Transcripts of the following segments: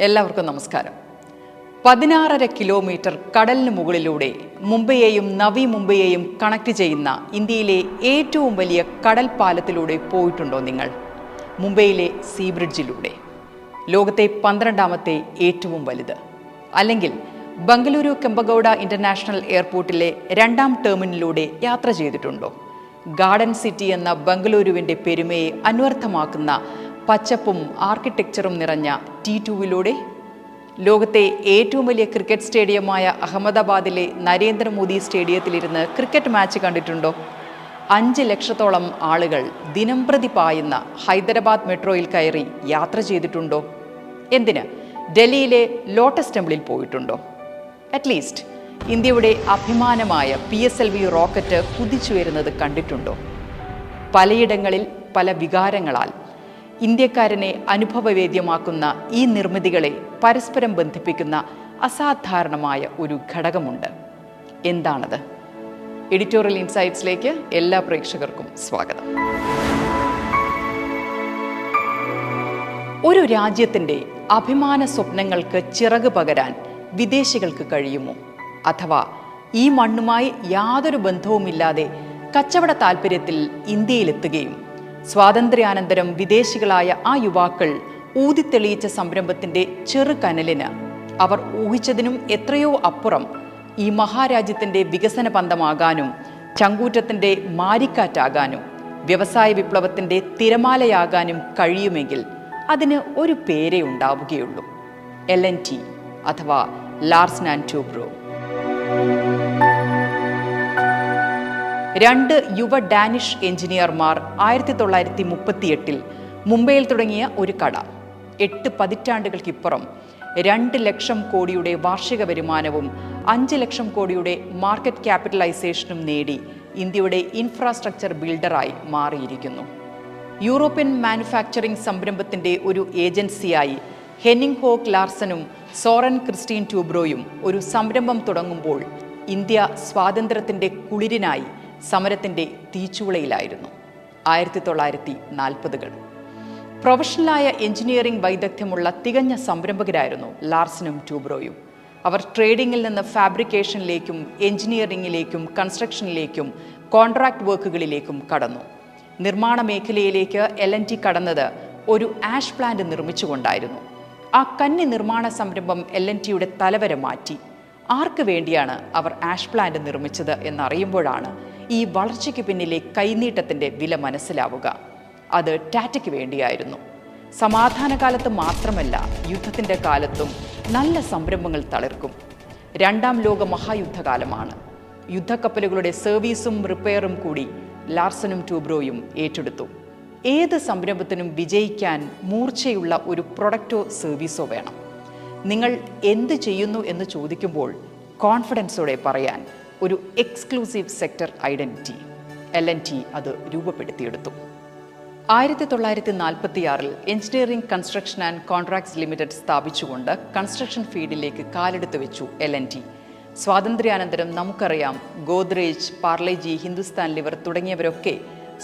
എല്ലാവർക്കും നമസ്കാരം. പതിനാറര കിലോമീറ്റർ കടലിന് മുകളിലൂടെ മുംബൈയെയും നവി മുംബൈയെയും കണക്ട് ചെയ്യുന്ന ഇന്ത്യയിലെ ഏറ്റവും വലിയ കടൽ പാലത്തിലൂടെ പോയിട്ടുണ്ടോ നിങ്ങൾ? മുംബൈയിലെ സീ ബ്രിഡ്ജിലൂടെ. ലോകത്തെ പന്ത്രണ്ടാമത്തെ ഏറ്റവും വലുത്. അല്ലെങ്കിൽ ബംഗളൂരു കെമ്പഗൌഡ ഇന്റർനാഷണൽ എയർപോർട്ടിലെ രണ്ടാം ടെർമിനലിലൂടെ യാത്ര ചെയ്തിട്ടുണ്ടോ? ഗാർഡൻ സിറ്റി എന്ന ബംഗളൂരുവിന്റെ പെരുമയെ അന്വർത്ഥമാക്കുന്ന പച്ചപ്പും ആർക്കിടെക്ചറും നിറഞ്ഞ ടി ടുവിലൂടെ ലോകത്തെ ഏറ്റവും വലിയ ക്രിക്കറ്റ് സ്റ്റേഡിയമായ അഹമ്മദാബാദിലെ നരേന്ദ്രമോദി സ്റ്റേഡിയത്തിലിരുന്ന് ക്രിക്കറ്റ് മാച്ച് കണ്ടിട്ടുണ്ടോ? അഞ്ച് ലക്ഷത്തോളം ആളുകൾ ദിനംപ്രതി പായുന്ന ഹൈദരാബാദ് മെട്രോയിൽ കയറി യാത്ര ചെയ്തിട്ടുണ്ടോ? എന്തിന്? ഡൽഹിയിലെ ലോട്ടസ് ടെമ്പിളിൽ പോയിട്ടുണ്ടോ? അറ്റ്ലീസ്റ്റ് ഇന്ത്യയുടെ അഭിമാനമായ P S L V rocket കുതിച്ചുയരുന്നത് കണ്ടിട്ടുണ്ടോ? പലയിടങ്ങളിൽ പല വികാരങ്ങളാൽ ഇന്ത്യക്കാരനെ അനുഭവവേദ്യമാക്കുന്ന ഈ നിർമ്മിതികളെ പരസ്പരം ബന്ധിപ്പിക്കുന്ന അസാധാരണമായ ഒരു ഘടകമുണ്ട്. എന്താണത്? എഡിറ്റോറിയൽ ഇൻസൈറ്റ്സിലേക്ക് എല്ലാ പ്രേക്ഷകർക്കും സ്വാഗതം. ഒരു രാജ്യത്തിന്റെ അഭിമാന സ്വപ്നങ്ങൾക്ക് ചിറക് പകരാൻ വിദേശികൾക്ക് കഴിയുമോ? അഥവാ ഈ മണ്ണുമായി യാതൊരു ബന്ധവുമില്ലാതെ കച്ചവട താൽപ്പര്യത്തിൽ ഇന്ത്യയിലെത്തുകയും സ്വാതന്ത്ര്യാനന്തരം വിദേശികളായ ആ യുവാക്കൾ ഊതിത്തെളിയിച്ച സംരംഭത്തിന്റെ ചെറുകനലിന് അവർ ഊഹിച്ചതിനും എത്രയോ അപ്പുറം ഈ മഹാരാജ്യത്തിന്റെ വികസന പന്തമാകാനും ചങ്കൂറ്റത്തിന്റെ മാരിക്കാറ്റാകാനും വ്യവസായ വിപ്ലവത്തിന്റെ തിരമാലയാകാനും കഴിയുമെങ്കിൽ അതിന് ഒരു പേരേ ഉണ്ടാവുകയുള്ളൂ. എൽ എൻ ടി അഥവാ ലാർസ് ആൻഡ് ട്യൂബ്രോ രണ്ട് യുവ ഡാനിഷ് എഞ്ചിനീയർമാർ ആയിരത്തി തൊള്ളായിരത്തി മുപ്പത്തിയെട്ടിൽ മുംബൈയിൽ തുടങ്ങിയ ഒരു കട. എട്ട് പതിറ്റാണ്ടുകൾക്കിപ്പുറം രണ്ട് ലക്ഷം കോടിയുടെ വാർഷിക വരുമാനവും അഞ്ച് ലക്ഷം കോടിയുടെ മാർക്കറ്റ് ക്യാപിറ്റലൈസേഷനും നേടി ഇന്ത്യയുടെ ഇൻഫ്രാസ്ട്രക്ചർ ബിൽഡറായി മാറിയിരിക്കുന്നു. യൂറോപ്യൻ മാനുഫാക്ചറിംഗ് സംരംഭത്തിന്റെ ഒരു ഏജൻസിയായി ഹെനിങ് ഹോക്ക് ലാർസനും സോറൻ ക്രിസ്റ്റീൻ ട്യൂബ്രോയും ഒരു സംരംഭം തുടങ്ങുമ്പോൾ ഇന്ത്യ സ്വാതന്ത്ര്യത്തിന്റെ കുളിരിനായി സമരത്തിന്റെ തീച്ചുളയിലായിരുന്നു ആയിരത്തി തൊള്ളായിരത്തി നാൽപ്പതുകൾ പ്രൊഫഷണലായ എഞ്ചിനീയറിംഗ് വൈദഗ്ധ്യമുള്ള തികഞ്ഞ സംരംഭകരായിരുന്നു ലാർസനും ട്യൂബ്രോയും. അവർ ട്രേഡിംഗിൽ നിന്ന് ഫാബ്രിക്കേഷനിലേക്കും എഞ്ചിനീയറിംഗിലേക്കും കൺസ്ട്രക്ഷനിലേക്കും കോൺട്രാക്ട് വർക്കുകളിലേക്കും കടന്നു. നിർമ്മാണ മേഖലയിലേക്ക് എൽ എൻ ടി കടന്നത് ഒരു ആഷ് പ്ലാന്റ് നിർമ്മിച്ചുകൊണ്ടായിരുന്നു. ആ കന്നി നിർമ്മാണ സംരംഭം എൽ എൻ ടിയുടെ തലവരെ മാറ്റി. ആർക്ക് വേണ്ടിയാണ് അവർ ആഷ് പ്ലാന്റ് നിർമ്മിച്ചത് എന്നറിയുമ്പോഴാണ് ഈ വളർച്ചയ്ക്ക് പിന്നിലെ കൈനീട്ടത്തിന്റെ വില മനസ്സിലാവുക. അത് ടാറ്റയ്ക്ക് വേണ്ടിയായിരുന്നു. സമാധാനകാലത്ത് മാത്രമല്ല യുദ്ധത്തിന്റെ കാലത്തും നല്ല സംരംഭങ്ങൾ തളിർക്കും. രണ്ടാം ലോക മഹായുദ്ധകാലമാണ്. യുദ്ധക്കപ്പലുകളുടെ സർവീസും റിപ്പയറും കൂടി ലാർസനും ട്യൂബ്രോയും ഏറ്റെടുത്തു. ഏത് സംരംഭത്തിനും വിജയിക്കാൻ മൂർച്ചയുള്ള ഒരു പ്രൊഡക്റ്റോ സർവീസോ വേണം. നിങ്ങൾ എന്ത് ചെയ്യുന്നു എന്ന് ചോദിക്കുമ്പോൾ കോൺഫിഡൻസോടെ പറയാൻ ഒരു exclusive sector identity L N T അത് രൂപപ്പെടുത്തിയെടുത്തു. ആയിരത്തി തൊള്ളായിരത്തി നാൽപ്പത്തിയാറിൽ engineering construction and contracts limited സ്ഥാപിച്ചുകൊണ്ട് construction ഫീൽഡിലേക്ക് കാലെടുത്തു വെച്ചു എൽ എൻ ടി സ്വാതന്ത്ര്യാനന്തരം നമുക്കറിയാം ഗോദ്രേജ് പാർലേജി ഹിന്ദുസ്ഥാൻ ലിവർ തുടങ്ങിയവരൊക്കെ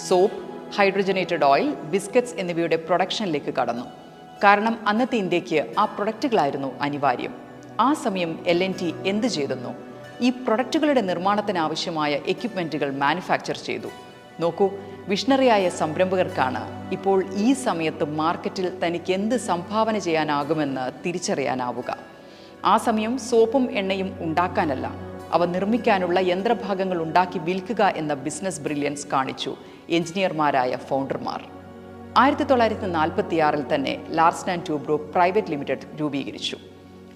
സോപ്പ് ഹൈഡ്രജനേറ്റഡ് ഓയിൽ ബിസ്ക്കറ്റ്സ് എന്നിവയുടെ പ്രൊഡക്ഷനിലേക്ക് കടന്നു. കാരണം അന്നത്തെ ഇന്ത്യയ്ക്ക് ആ പ്രൊഡക്റ്റുകളായിരുന്നു അനിവാര്യം. ആ സമയം എൽ എൻ ടി എന്ത് ചെയ്തെന്നു ഈ പ്രൊഡക്റ്റുകളുടെ നിർമ്മാണത്തിന് ആവശ്യമായ എക്യുപ്മെന്റുകൾ മാനുഫാക്ചർ ചെയ്തു. നോക്കൂ വിഷണറിയായ സംരംഭകർക്കാണ് ഇപ്പോൾ ഈ സമയത്ത് മാർക്കറ്റിൽ തനിക്ക് എന്ത് സംഭാവന ചെയ്യാനാകുമെന്ന് തിരിച്ചറിയാനാവുക. ആ സമയം സോപ്പും എണ്ണയും ഉണ്ടാക്കാനല്ല അവ നിർമ്മിക്കാനുള്ള യന്ത്രഭാഗങ്ങൾ ഉണ്ടാക്കി വിൽക്കുക എന്ന ബിസിനസ് ബ്രില്യൻസ് കാണിച്ചു എഞ്ചിനീയർമാരായ ഫൗണ്ടർമാർ ആയിരത്തി തൊള്ളായിരത്തി നാൽപ്പത്തിയാറിൽ തന്നെ Larsen and Toubro private limited രൂപീകരിച്ചു.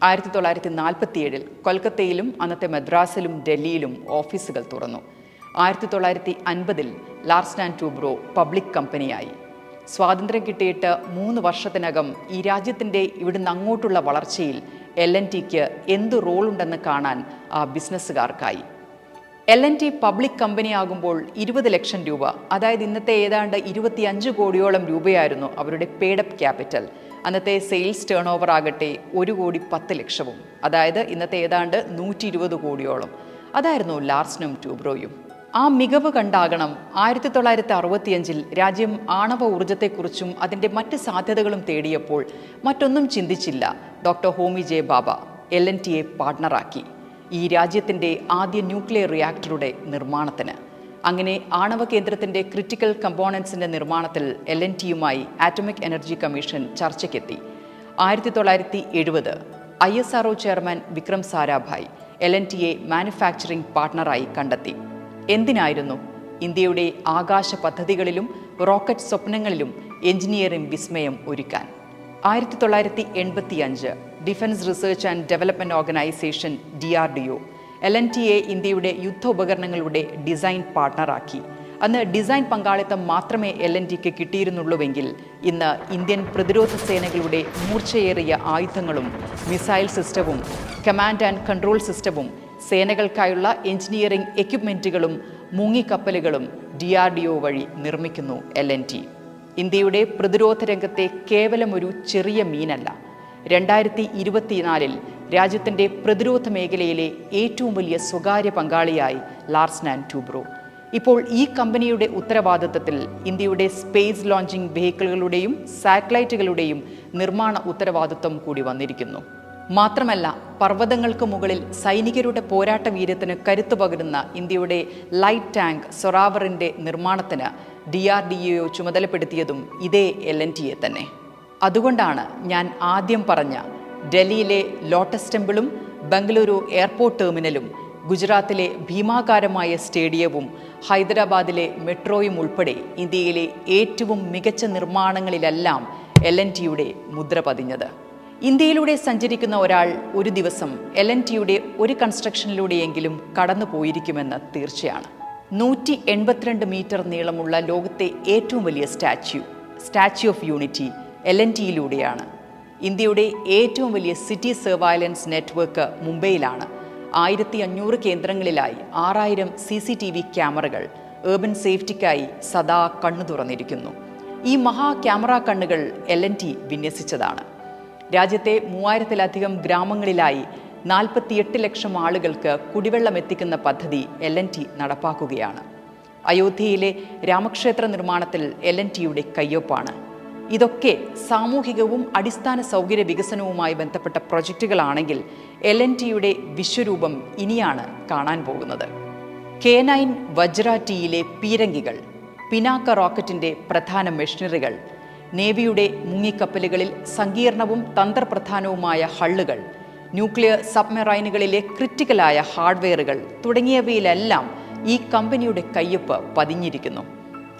ആയിരത്തി തൊള്ളായിരത്തി നാൽപ്പത്തിയേഴിൽ കൊൽക്കത്തയിലും അന്നത്തെ മദ്രാസിലും ഡൽഹിയിലും ഓഫീസുകൾ തുറന്നു. ആയിരത്തി തൊള്ളായിരത്തി അൻപതിൽ ലാർസ് ആൻഡ് ട്യൂബ്രോ പബ്ലിക് കമ്പനിയായി സ്വാതന്ത്ര്യം കിട്ടിയിട്ട് മൂന്ന് വർഷത്തിനകം ഈ രാജ്യത്തിന്റെ ഇവിടുന്ന് അങ്ങോട്ടുള്ള വളർച്ചയിൽ എൽ എൻ ടിക്ക് എന്ത് റോളുണ്ടെന്ന് കാണാൻ ആ ബിസിനസ്സുകാർക്കായി എൽ എൻ ടി പബ്ലിക് കമ്പനിയാകുമ്പോൾ ഇരുപത് ലക്ഷം രൂപ അതായത് ഇന്നത്തെ ഏതാണ്ട് ഇരുപത്തിയഞ്ച് കോടിയോളം രൂപയായിരുന്നു അവരുടെ പേഡപ്പ് ക്യാപിറ്റൽ അന്നത്തെ സെയിൽസ് ടേൺ ഓവർ ആകട്ടെ ഒരു കോടി പത്ത് ലക്ഷവും. അതായത് ഇന്നത്തെ ഏതാണ്ട് നൂറ്റി ഇരുപത് കോടിയോളം. അതായിരുന്നു ലാർസനും ട്യൂബ്രോയും. ആ മികവ് കണ്ടാകണം ആയിരത്തി തൊള്ളായിരത്തി അറുപത്തിയഞ്ചിൽ രാജ്യം ആണവ ഊർജത്തെക്കുറിച്ചും അതിന്റെ മറ്റ് സാധ്യതകളും തേടിയപ്പോൾ മറ്റൊന്നും ചിന്തിച്ചില്ല doctor Homi J Bhabha L N ടിയെ പാർട്ട്ണറാക്കി. ഈ രാജ്യത്തിന്റെ ആദ്യ ന്യൂക്ലിയർ റിയാക്ടറുടെ നിർമ്മാണത്തിന്. അങ്ങനെ ആണവ കേന്ദ്രത്തിന്റെ ക്രിറ്റിക്കൽ കമ്പോണൻസിന്റെ നിർമ്മാണത്തിൽ എൽ എൻ ടിയുമായി ആറ്റമിക് എനർജി കമ്മീഷൻ ചർച്ചയ്ക്കെത്തി. ആയിരത്തി തൊള്ളായിരത്തി എഴുപത് I S R O chairman Vikram Sarabhai L N ടിയെ manufacturing പാർട്ട്ണറായി കണ്ടെത്തി. എന്തിനായിരുന്നു? ഇന്ത്യയുടെ ആകാശ പദ്ധതികളിലും റോക്കറ്റ് സ്വപ്നങ്ങളിലും എഞ്ചിനീയറിംഗ് വിസ്മയം ഒരുക്കാൻ. ആയിരത്തി തൊള്ളായിരത്തി എൺപത്തി അഞ്ച് defence research and development organisation D R D O L N T A ഇന്ത്യയുടെ യുദ്ധോപകരണങ്ങളുടെ ഡിസൈൻ പാർട്ട്ണറാക്കി. അന്ന് ഡിസൈൻ പങ്കാളിത്തം മാത്രമേ എൽ എൻ ടിക്ക് കിട്ടിയിരുന്നുള്ളൂവെങ്കിൽ ഇന്ന് ഇന്ത്യൻ പ്രതിരോധ സേനകളുടെ മൂർച്ചയേറിയ ആയുധങ്ങളും മിസൈൽ സിസ്റ്റവും കമാൻഡ് ആൻഡ് കൺട്രോൾ സിസ്റ്റവും സേനകൾക്കായുള്ള എഞ്ചിനീയറിംഗ് എക്യുപ്മെന്റുകളും മുങ്ങിക്കപ്പലുകളും ഡി ആർ ഡി ഒ വഴി നിർമ്മിക്കുന്നു എൽ എൻ ടി ഇന്ത്യയുടെ പ്രതിരോധ രംഗത്തെ കേവലം ഒരു ചെറിയ മീനല്ല. രണ്ടായിരത്തി ഇരുപത്തിനാലിൽ രാജ്യത്തിന്റെ പ്രതിരോധ മേഖലയിലെ ഏറ്റവും വലിയ സ്വകാര്യ പങ്കാളിയായി ലാർസൻ ആൻഡ് ട്യൂബ്രോ ഇപ്പോൾ ഈ കമ്പനിയുടെ ഉത്തരവാദിത്തത്തിൽ ഇന്ത്യയുടെ സ്പേസ് ലോഞ്ചിങ് വെഹിക്കിളുകളുടെയും സാറ്റലൈറ്റുകളുടെയും നിർമ്മാണ ഉത്തരവാദിത്വം കൂടി വന്നിരിക്കുന്നു. മാത്രമല്ല പർവതങ്ങൾക്ക് മുകളിൽ സൈനികരുടെ പോരാട്ട വീര്യത്തിന് കരുത്തു പകരുന്ന ഇന്ത്യയുടെ ലൈറ്റ് ടാങ്ക് സൊറാവറിന്റെ നിർമ്മാണത്തിന് ഡി ആർ ഡി ഒ ചുമതലപ്പെടുത്തിയതും ഇതേ എൽ എൻ ടിയെ തന്നെ. അതുകൊണ്ടാണ് ഞാൻ ആദ്യം പറഞ്ഞ ഡൽഹിയിലെ ലോട്ടസ് ടെമ്പിളും ബംഗളൂരു എയർപോർട്ട് ടെർമിനലും ഗുജറാത്തിലെ ഭീമാകാരമായ സ്റ്റേഡിയവും ഹൈദരാബാദിലെ മെട്രോയും ഉൾപ്പെടെ ഇന്ത്യയിലെ ഏറ്റവും മികച്ച നിർമ്മാണങ്ങളിലെല്ലാം എൽ എൻ ടിയുടെ മുദ്ര പതിഞ്ഞത്. ഇന്ത്യയിലൂടെ സഞ്ചരിക്കുന്ന ഒരാൾ ഒരു ദിവസം എൽ എൻ ടിയുടെ ഒരു കൺസ്ട്രക്ഷനിലൂടെയെങ്കിലും കടന്നു പോയിരിക്കുമെന്ന് തീർച്ചയാണ്. നൂറ്റി എൺപത്തിരണ്ട് മീറ്റർ നീളമുള്ള ലോകത്തെ ഏറ്റവും വലിയ statue statue of unity L N ടിയിലൂടെയാണ്. ഇന്ത്യയുടെ ഏറ്റവും വലിയ സിറ്റി സർവൈലൻസ് നെറ്റ്വർക്ക് മുംബൈയിലാണ്. ആയിരത്തി അഞ്ഞൂറ് കേന്ദ്രങ്ങളിലായി ആറായിരം സി സി ടി വി ക്യാമറകൾ ഏർബൻ സേഫ്റ്റിക്കായി സദാ കണ്ണു തുറന്നിരിക്കുന്നു. ഈ മഹാ ക്യാമറ കണ്ണുകൾ എൽ എൻ ടി വിന്യസിച്ചതാണ്. രാജ്യത്തെ മൂവായിരത്തിലധികം ഗ്രാമങ്ങളിലായി നാൽപ്പത്തിയെട്ട് ലക്ഷം ആളുകൾക്ക് കുടിവെള്ളം എത്തിക്കുന്ന പദ്ധതി എൽ എൻ ടി നടപ്പാക്കുകയാണ്. അയോധ്യയിലെ രാമക്ഷേത്ര നിർമ്മാണത്തിൽ എൽ എൻ ടിയുടെ കയ്യൊപ്പാണ്. ഇതൊക്കെ സാമൂഹികവും അടിസ്ഥാന സൗകര്യ വികസനവുമായി ബന്ധപ്പെട്ട പ്രൊജക്റ്റുകളാണെങ്കിൽ എൽ എൻ ടിയുടെ വിശ്വരൂപം ഇനിയാണ് കാണാൻ പോകുന്നത്. കെ നയൻ വജ്ര ടിയിലെ പീരങ്കികൾ പിനാക്ക റോക്കറ്റിന്റെ പ്രധാന മെഷീനറികൾ നേവിയുടെ മുങ്ങിക്കപ്പലുകളിൽ സങ്കീർണവും തന്ത്രപ്രധാനവുമായ ഹള്ളുകൾ ന്യൂക്ലിയർ സബ്മെറൈനുകളിലെ ക്രിറ്റിക്കലായ ഹാർഡ്വെയറുകൾ തുടങ്ങിയവയിലെല്ലാം ഈ കമ്പനിയുടെ കയ്യൊപ്പ് പതിഞ്ഞിരിക്കുന്നു.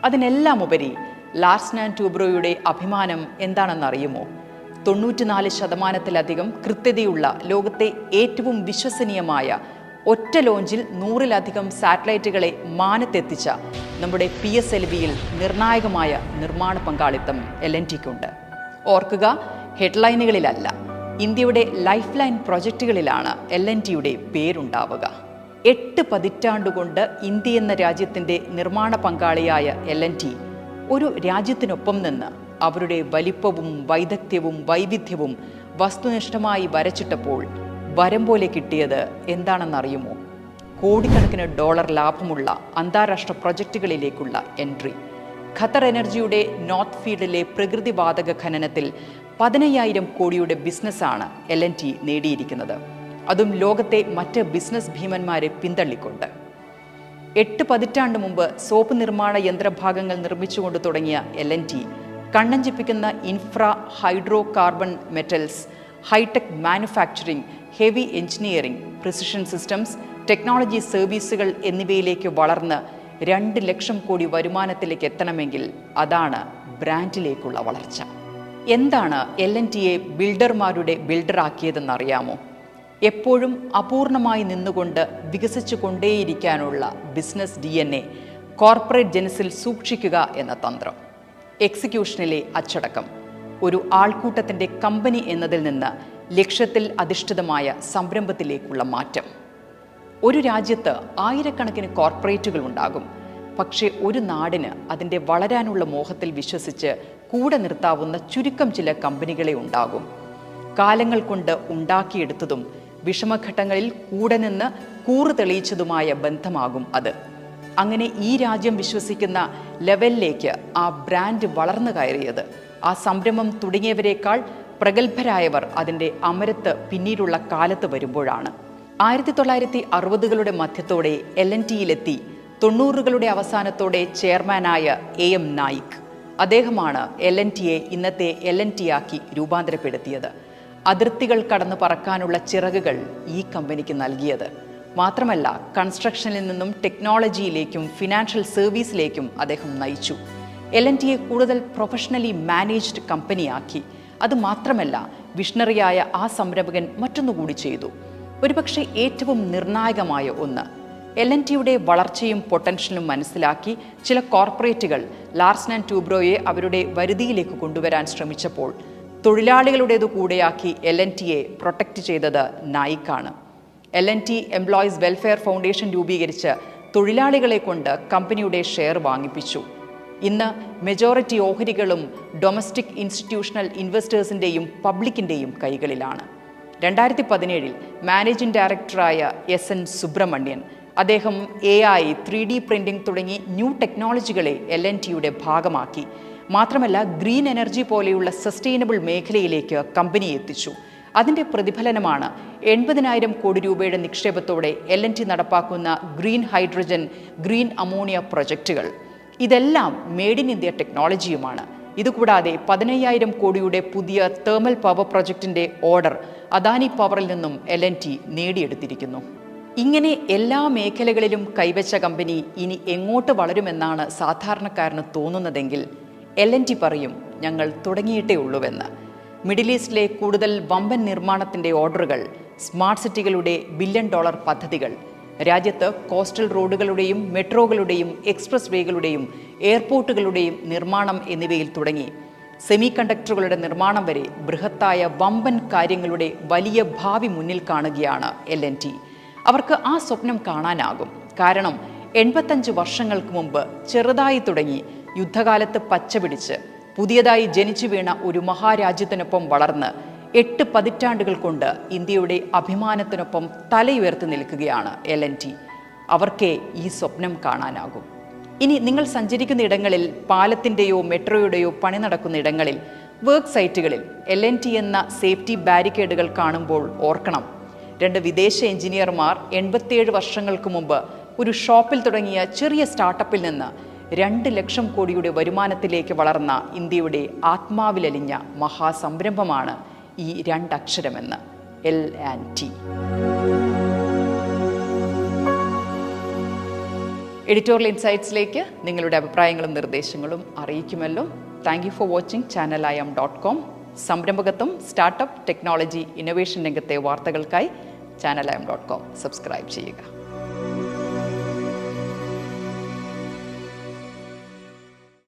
അതിനെല്ലാം ഉപരി ലാർസൻ ആൻഡ് ട്യൂബ്രോയുടെ അഭിമാനം എന്താണെന്നറിയുമോ? തൊണ്ണൂറ്റിനാല് ശതമാനത്തിലധികം കൃത്യതയുള്ള ലോകത്തെ ഏറ്റവും വിശ്വസനീയമായ ഒറ്റ ലോഞ്ചിൽ നൂറിലധികം സാറ്റലൈറ്റുകളെ മാനത്തെത്തിച്ച നമ്മുടെ പി എസ് എൽ വിയിൽ നിർണായകമായ നിർമ്മാണ പങ്കാളിത്തം എൽ എൻ ടിക്കുണ്ട്. ഓർക്കുക ഹെഡ്ലൈനുകളിലല്ല ഇന്ത്യയുടെ ലൈഫ് ലൈൻ പ്രൊജക്റ്റുകളിലാണ് എൽ എൻ ടിയുടെ പേരുണ്ടാവുക. എട്ട് പതിറ്റാണ്ടുകൊണ്ട് ഇന്ത്യ എന്ന രാജ്യത്തിന്റെ നിർമ്മാണ പങ്കാളിയായ എൽ എൻ ടി ഒരു രാജ്യത്തിനൊപ്പം നിന്ന് അവരുടെ വലിപ്പവും വൈദഗ്ധ്യവും വൈവിധ്യവും വസ്തുനിഷ്ഠമായി വരച്ചിട്ടപ്പോൾ വരം പോലെ കിട്ടിയത് എന്താണെന്നറിയുമോ? കോടിക്കണക്കിന് ഡോളർ ലാഭമുള്ള അന്താരാഷ്ട്ര പ്രൊജക്റ്റുകളിലേക്കുള്ള എൻട്രി. ഖത്തർ എനർജിയുടെ നോർത്ത് ഫീൽഡിലെ പ്രകൃതിവാതക ഖനനത്തിൽ പതിനയ്യായിരം കോടിയുടെ ബിസിനസ്സാണ് എൽ എൻ ടി നേടിയിരിക്കുന്നത്. അതും ലോകത്തെ മറ്റ് ബിസിനസ് ഭീമന്മാരെ പിന്തള്ളിക്കൊണ്ട്. എട്ട് പതിറ്റാണ്ട് മുമ്പ് സോപ്പ് നിർമ്മാണ യന്ത്രഭാഗങ്ങൾ നിർമ്മിച്ചുകൊണ്ട് തുടങ്ങിയ L N T കണ്ണഞ്ചിപ്പിക്കുന്ന infra hydrocarbon metals hitech manufacturing heavy engineering precision systems technology സർവീസുകൾ എന്നിവയിലേക്ക് വളർന്ന് രണ്ട് ലക്ഷം കോടി വരുമാനത്തിലേക്ക് എത്തണമെങ്കിൽ അതാണ് ബ്രാൻഡിലേക്കുള്ള വളർച്ച. എന്താണ് എൽ എൻ ടിയെ ബിൽഡർമാരുടെ ബിൽഡറാക്കിയതെന്നറിയാമോ എപ്പോഴും അപൂർണമായി നിന്നുകൊണ്ട് വികസിച്ചു കൊണ്ടേയിരിക്കാനുള്ള business D N A corporate ജനസിൽ സൂക്ഷിക്കുക എന്ന തന്ത്രം. എക്സിക്യൂഷനിലെ അച്ചടക്കം. ഒരു ആൾക്കൂട്ടത്തിന്റെ കമ്പനി എന്നതിൽ നിന്ന് ലക്ഷ്യത്തിൽ അധിഷ്ഠിതമായ സംരംഭത്തിലേക്കുള്ള മാറ്റം. ഒരു രാജ്യത്ത് ആയിരക്കണക്കിന് കോർപ്പറേറ്റുകൾ ഉണ്ടാകും. പക്ഷേ ഒരു നാടിന് അതിന്റെ വളരാനുള്ള മോഹത്തിൽ വിശ്വസിച്ച് കൂടെ നിർത്താവുന്ന ചുരുക്കം ചില കമ്പനികളെ ഉണ്ടാകും. കാലങ്ങൾ കൊണ്ട് ഉണ്ടാക്കിയെടുത്തതും വിഷമഘട്ടങ്ങളിൽ കൂടെ നിന്ന് കൂറ് തെളിയിച്ചതുമായ ബന്ധമാകും അത്. അങ്ങനെ ഈ രാജ്യം വിശ്വസിക്കുന്ന ലെവലിലേക്ക് ആ ബ്രാൻഡ് വളർന്നു കയറിയത്. ആ സംരംഭം തുടങ്ങിയവരെക്കാൾ പ്രഗത്ഭരായവർ അതിന്റെ അമരത്ത് പിന്നീടുള്ള കാലത്ത് വരുമ്പോഴാണ്. ആയിരത്തി തൊള്ളായിരത്തി അറുപതുകളുടെ മധ്യത്തോടെ എൽ എൻ ടിയിലെത്തി തൊണ്ണൂറുകളുടെ അവസാനത്തോടെ ചെയർമാനായ എ എം നായിക്. അദ്ദേഹമാണ് എൽ എൻ ടിയെ ഇന്നത്തെ എൽ എൻ ടി ആക്കി രൂപാന്തരപ്പെടുത്തിയത്. അതിർത്തികൾ കടന്നു പറക്കാനുള്ള ചിറകുകൾ ഈ കമ്പനിക്ക് നൽകിയത്. മാത്രമല്ല കൺസ്ട്രക്ഷനിൽ നിന്നും ടെക്നോളജിയിലേക്കും ഫിനാൻഷ്യൽ സർവീസിലേക്കും അദ്ദേഹം നയിച്ചു. എൽ എൻ ടിയെ കൂടുതൽ പ്രൊഫഷണലി മാനേജ്ഡ് കമ്പനിയാക്കി. അതുമാത്രമല്ല വിഷണറിയായ ആ സംരംഭകൻ മറ്റൊന്നുകൂടി ചെയ്തു. ഒരുപക്ഷെ ഏറ്റവും നിർണായകമായ ഒന്ന്. എൽ എൻ ടിയുടെ വളർച്ചയും പൊട്ടൻഷ്യലും മനസ്സിലാക്കി ചില കോർപ്പറേറ്റുകൾ ലാർസൻ ആൻഡ് ട്യൂബ്രോയെ അവരുടെ വരുതിയിലേക്ക് കൊണ്ടുവരാൻ ശ്രമിച്ചപ്പോൾ തൊഴിലാളികളുടേതു കൂടെയാക്കി എൽ എൻ ടിയെ പ്രൊട്ടക്റ്റ് ചെയ്തത് നായിക്കാണ്. L N T employees welfare foundation രൂപീകരിച്ച് തൊഴിലാളികളെ കൊണ്ട് കമ്പനിയുടെ ഷെയർ വാങ്ങിപ്പിച്ചു. ഇന്ന് മെജോറിറ്റി ഓഹരികളും ഡൊമസ്റ്റിക് ഇൻസ്റ്റിറ്റ്യൂഷണൽ ഇൻവെസ്റ്റേഴ്സിന്റെയും പബ്ലിക്കിന്റെയും കൈകളിലാണ്. രണ്ടായിരത്തി പതിനേഴിൽ മാനേജിംഗ് ഡയറക്ടറായ എസ് എൻ സുബ്രഹ്മണ്യൻ അദ്ദേഹം A I three D printing തുടങ്ങി ന്യൂ ടെക്നോളജികളെ എൽ എൻ ടിയുടെ ഭാഗമാക്കി. മാത്രമല്ല ഗ്രീൻ എനർജി പോലെയുള്ള സസ്റ്റൈനബിൾ മേഖലയിലേക്ക് കമ്പനി എത്തിച്ചു. അതിന്റെ പ്രതിഫലനമാണ് എൺപതിനായിരം കോടി രൂപയുടെ നിക്ഷേപത്തോടെ എൽ എൻ ടി നടപ്പാക്കുന്ന ഗ്രീൻ ഹൈഡ്രജൻ ഗ്രീൻ അമോണിയ പ്രൊജക്റ്റുകൾ ഇതെല്ലാം മെയ്ഡ് ഇൻ ഇന്ത്യ ടെക്നോളജിയുമാണ് ഇതുകൂടാതെ പതിനയ്യായിരം കോടിയുടെ പുതിയ തേർമൽ പവർ പ്രൊജക്ടിന്റെ ഓർഡർ അദാനി പവറിൽ നിന്നും എൽ എൻ ടി നേടിയെടുത്തിരിക്കുന്നു. ഇങ്ങനെ എല്ലാ മേഖലകളിലും കൈവച്ച കമ്പനി ഇനി എങ്ങോട്ട് വളരുമെന്നാണ് സാധാരണക്കാരന് തോന്നുന്നതെങ്കിൽ എൽ എൻ ടി പറയും ഞങ്ങൾ തുടങ്ങിയിട്ടേ ഉള്ളൂവെന്ന്. മിഡിൽ ഈസ്റ്റിലെ കൂടുതൽ വമ്പൻ നിർമ്മാണത്തിന്റെ ഓർഡറുകൾ സ്മാർട്ട് സിറ്റികളുടെ ബില്യൺ ഡോളർ പദ്ധതികൾ രാജ്യത്ത് കോസ്റ്റൽ റോഡുകളുടെയും മെട്രോകളുടെയും എക്സ്പ്രസ് വേകളുടെയും എയർപോർട്ടുകളുടെയും നിർമ്മാണം എന്നിവയിൽ തുടങ്ങി. സെമി കണ്ടക്ടറുകളുടെ നിർമ്മാണം വരെ ബൃഹത്തായ വമ്പൻ കാര്യങ്ങളുടെ വലിയ ഭാവി മുന്നിൽ കാണുകയാണ് എൽ എൻ ടി അവർക്ക് ആ സ്വപ്നം കാണാനാകും. കാരണം എൺപത്തഞ്ച് വർഷങ്ങൾക്ക് മുമ്പ് ചെറുതായി തുടങ്ങി യുദ്ധകാലത്ത് പച്ചപിടിച്ച് പുതിയതായി ജനിച്ചു വീണ ഒരു മഹാരാജ്യത്തിനൊപ്പം വളർന്ന് എട്ട് പതിറ്റാണ്ടുകൾ കൊണ്ട് ഇന്ത്യയുടെ അഭിമാനത്തിനൊപ്പം തലയുയർത്തി നിൽക്കുകയാണ് എൽ എൻ ടി. അവർക്കേ ഈ സ്വപ്നം കാണാനാകും. ഇനി നിങ്ങൾ സഞ്ചരിക്കുന്ന ഇടങ്ങളിൽ പാലത്തിന്റെയോ മെട്രോയുടെയോ പണി നടക്കുന്ന ഇടങ്ങളിൽ വർക്ക് സൈറ്റുകളിൽ എൽ എൻ ടി എന്ന സേഫ്റ്റി ബാരിക്കേഡുകൾ കാണുമ്പോൾ ഓർക്കണം. രണ്ട് വിദേശ എഞ്ചിനീയർമാർ എൺപത്തിയേഴ് വർഷങ്ങൾക്ക് മുമ്പ് ഒരു ഷോപ്പിൽ തുടങ്ങിയ ചെറിയ സ്റ്റാർട്ടപ്പിൽ നിന്ന് രണ്ട് ലക്ഷം കോടിയുടെ വരുമാനത്തിലേക്ക് വളർന്ന ഇന്ത്യയുടെ ആത്മാവിലലിഞ്ഞ മഹാസംരംഭമാണ് ഈ രണ്ടക്ഷരമെന്ന് എൽ ആൻഡ് ടി. എഡിറ്റോറിയൽ ഇൻസൈറ്റ്സിലേക്ക് നിങ്ങളുടെ അഭിപ്രായങ്ങളും നിർദ്ദേശങ്ങളും അറിയിക്കുമല്ലോ. Thank you for watching channel I M dot com സംരംഭകത്വം startup technology innovation രംഗത്തെ വാർത്തകൾക്കായി channel I M dot com subscribe ചെയ്യുക.